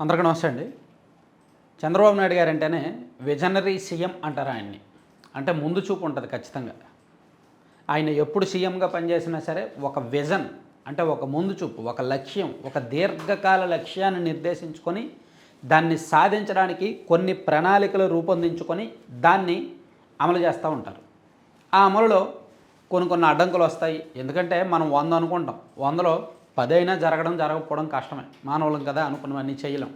అందరికీ నమస్తే అండి. చంద్రబాబు నాయుడు గారు అంటేనే విజనరీ సీఎం అంటారు ఆయన్ని. అంటే ముందు చూపు ఉంటుంది ఖచ్చితంగా. ఆయన ఎప్పుడు సీఎంగా పనిచేసినా సరే ఒక విజన్ అంటే ఒక ముందు చూపు ఒక లక్ష్యం ఒక దీర్ఘకాల లక్ష్యాన్ని నిర్దేశించుకొని దాన్ని సాధించడానికి కొన్ని ప్రణాళికలు రూపొందించుకొని దాన్ని అమలు చేస్తూ ఉంటారు. ఆ అమలులో కొన్ని కొన్ని అడ్డంకులు వస్తాయి. ఎందుకంటే మనం వంద అనుకుంటాం. వందలో పదైనా జరగడం జరగకపోవడం కష్టమే. మానవులం కదా అనుకున్నవన్నీ చేయలేం.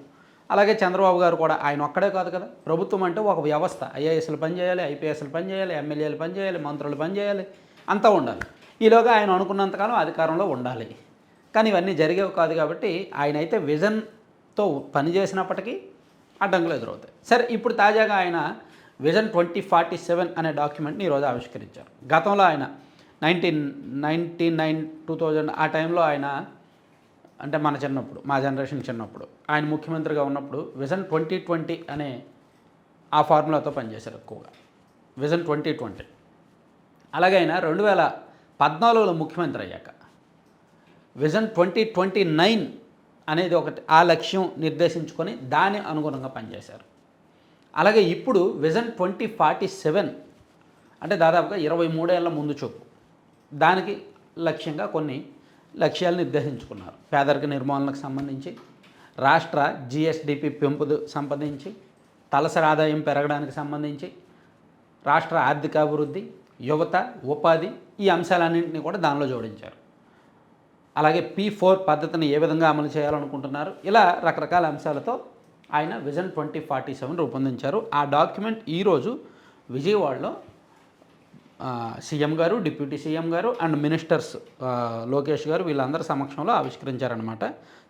అలాగే చంద్రబాబు గారు కూడా ఆయన ఒక్కడే కాదు కదా ప్రభుత్వం అంటే ఒక వ్యవస్థ. ఐఏఎస్లు పనిచేయాలి ఐపీఎస్లు పనిచేయాలి ఎమ్మెల్యేలు పనిచేయాలి మంత్రులు పనిచేయాలి అంతా ఉండాలి. ఈలోగా ఆయన అనుకున్నంతకాలం అధికారంలో ఉండాలి. కానీ ఇవన్నీ జరిగేవి కాదు కాబట్టి ఆయన అయితే విజన్తో పనిచేసినప్పటికీ అడ్డంకులు ఎదురవుతాయి. సరే ఇప్పుడు తాజాగా ఆయన విజన్ ట్వంటీ ఫార్టీ సెవెన్ అనే డాక్యుమెంట్ని ఈరోజు ఆవిష్కరించారు. గతంలో ఆయన nineteen ninety nine two thousand ఆ టైంలో ఆయన అంటే మన చిన్నప్పుడు మా జనరేషన్ చిన్నప్పుడు. ఆయన ముఖ్యమంత్రిగా ఉన్నప్పుడు విజన్ ట్వంటీ ట్వంటీ అనే ఆ ఫార్ములాతో పనిచేశారు ఎక్కువగా. Vision twenty twenty. అలాగే ఆయన రెండు వేల పద్నాలుగులో ముఖ్యమంత్రి అయ్యాక. విజన్ ట్వంటీ ట్వంటీ నైన్ అనేది ఒకటి ఆ లక్ష్యం నిర్దేశించుకొని దాని అనుగుణంగా పనిచేశారు. అలాగే ఇప్పుడు విజన్ ట్వంటీ ఫార్టీ సెవెన్ అంటే దాదాపుగా ఇరవై మూడేళ్ళ ముందు చూపు. దానికి లక్ష్యంగా కొన్ని లక్ష్యాలు నిర్దేశించుకున్నారు. పేదరిక నిర్మూలనకు సంబంధించి రాష్ట్ర జిఎస్డిపి పెంపుదు సంబంధించి తలసరి ఆదాయం పెరగడానికి సంబంధించి రాష్ట్ర ఆర్థికాభివృద్ధి యువత ఉపాధి ఈ అంశాలన్నింటినీ కూడా దానిలో జోడించారు. అలాగే పీ ఫోర్ పద్ధతిని ఏ విధంగా అమలు చేయాలనుకుంటున్నారు ఇలా రకరకాల అంశాలతో ఆయన విజన్ ట్వంటీ ఫార్టీ సెవెన్ రూపొందించారు. ఆ డాక్యుమెంట్ ఈరోజు విజయవాడలో CM garu deputy CM garu and ministers Lokesh garu వీళ్ళందరి సమక్షంలో ఆవిష్కరించారనమాట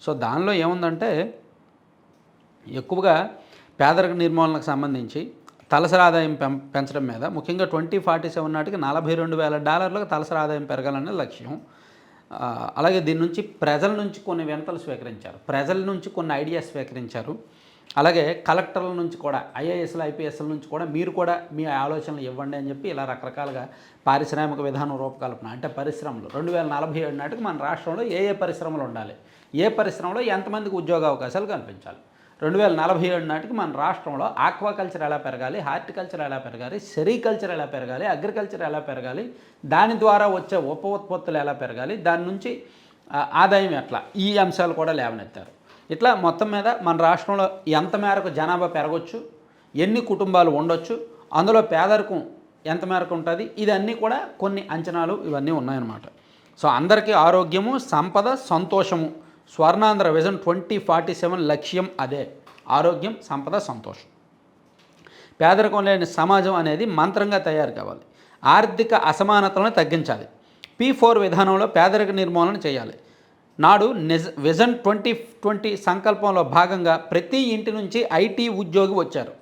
సో దానిలో ఏముందంటే ఎక్కువగా పేదరిక నిర్మూలనకు సంబంధించి తలసరి ఆదాయం పెం పెంచడం మీద ముఖ్యంగా ట్వంటీ ఫార్టీ సెవెన్ నాటికి నలభై రెండు వేల డాలర్లకు తలసరి ఆదాయం పెరగాలనే లక్ష్యం. అలాగే దీని నుంచి ప్రజల నుంచి కొన్ని వినతలు స్వీకరించారు. ప్రజల నుంచి కొన్ని ఐడియాస్ స్వీకరించారు. అలాగే కలెక్టర్ల నుంచి కూడా ఐఏఎస్ల ఐపీఎస్ల నుంచి కూడా మీరు కూడా మీ ఆలోచనలు ఇవ్వండి అని చెప్పి ఇలా రకరకాలుగా పారిశ్రామిక విధానం రూపకల్పన అంటే పరిశ్రమలు. రెండు వేల నలభై ఏడు నాటికి మన రాష్ట్రంలో ఏ ఏ పరిశ్రమలు ఉండాలి? ఏ పరిశ్రమలో ఎంతమందికి ఉద్యోగ అవకాశాలు కల్పించాలి రెండు వేల నలభై ఏడు నాటికి మన రాష్ట్రంలో ఆక్వాకల్చర్ ఎలా పెరగాలి? హార్టికల్చర్ ఎలా పెరగాలి? సెరికల్చర్ ఎలా పెరగాలి? అగ్రికల్చర్ ఎలా పెరగాలి? దాని ద్వారా వచ్చే ఉప ఉత్పత్తులు ఎలా పెరగాలి? దాని నుంచి ఆదాయం ఎట్లా? ఈ అంశాలు కూడా లేవనెత్తారు. ఇట్లా మొత్తం మీద మన రాష్ట్రంలో ఎంత మేరకు జనాభా పెరగచ్చు ఎన్ని కుటుంబాలు ఉండొచ్చు అందులో పేదరికం ఎంత మేరకు ఉంటుంది ఇదన్నీ కూడా కొన్ని అంచనాలు ఇవన్నీ ఉన్నాయన్నమాట. సో అందరికీ ఆరోగ్యము సంపద సంతోషము. Swarnandhra vision twenty forty seven లక్ష్యం అదే. ఆరోగ్యం సంపద సంతోషం. పేదరికం లేని సమాజం అనేది మంత్రంగా తయారు కావాలి. ఆర్థిక అసమానతలను తగ్గించాలి. పీ ఫోర్ విధానంలో పేదరిక నిర్మూలన చేయాలి. నాడు నిజ విజన్ ట్వంటీ ట్వంటీ సంకల్పంలో భాగంగా ప్రతి ఇంటి నుంచి ఐటీ ఉద్యోగి వచ్చారు.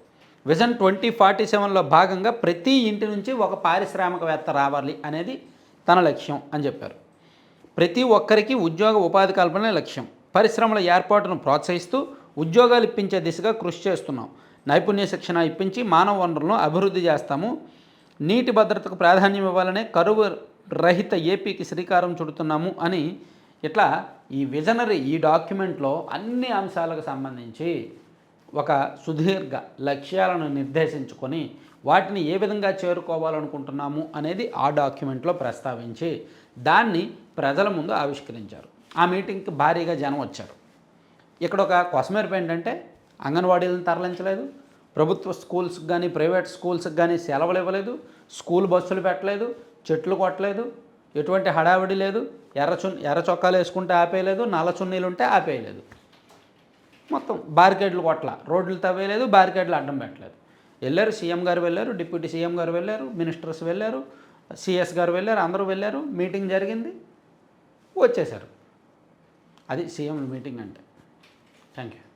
విజన్ ట్వంటీ ఫార్టీ సెవెన్లో భాగంగా ప్రతి ఇంటి నుంచి ఒక పారిశ్రామికవేత్త రావాలి అనేది తన లక్ష్యం అని చెప్పారు. ప్రతి ఒక్కరికి ఉద్యోగ ఉపాధి కల్పనే లక్ష్యం. పరిశ్రమల ఏర్పాటును ప్రోత్సహిస్తూ ఉద్యోగాలు ఇప్పించే దిశగా కృషి చేస్తున్నాం. నైపుణ్య శిక్షణ ఇప్పించి మానవ వనరులను అభివృద్ధి చేస్తాము. నీటి భద్రతకు ప్రాధాన్యం ఇవ్వాలనే కరువు రహిత ఏపీకి శ్రీకారం చుడుతున్నాము అని ఇట్లా ఈ విజనరీ ఈ డాక్యుమెంట్లో అన్ని అంశాలకు సంబంధించి ఒక సుదీర్ఘ లక్ష్యాలను నిర్దేశించుకొని వాటిని ఏ విధంగా చేరుకోవాలనుకుంటున్నాము అనేది ఆ డాక్యుమెంట్లో ప్రస్తావించి దాన్ని ప్రజల ముందు ఆవిష్కరించారు. ఆ మీటింగ్కి భారీగా జనం వచ్చారు. ఇక్కడ ఒక కొసమెరుపు ఏంటంటే అంగన్వాడీలను తరలించలేదు ప్రభుత్వ స్కూల్స్కి కానీ ప్రైవేట్ స్కూల్స్కి కానీ సెలవులు ఇవ్వలేదు స్కూల్ బస్సులు పెట్టలేదు చెట్లు కొట్టలేదు ఎటువంటి హడావిడి లేదు. ఎర్ర చున్ ఎర్ర చొక్కాలు వేసుకుంటే ఆపేయలేదు. నల్ల చున్నీలు ఉంటే ఆపేయలేదు. మొత్తం బారికేడ్లు కొట్ల. రోడ్లు తవ్వేయలేదు. బారికేడ్లు అడ్డం పెట్టలేదు. వెళ్ళారు. సీఎం గారు వెళ్ళారు. డిప్యూటీ సీఎం గారు వెళ్ళారు. మినిస్టర్స్ వెళ్ళారు. సిఎస్ గారు వెళ్ళారు. అందరూ వెళ్ళారు. మీటింగ్ జరిగింది. వచ్చేశారు. అది సీఎం మీటింగ్ అంటే. Thank you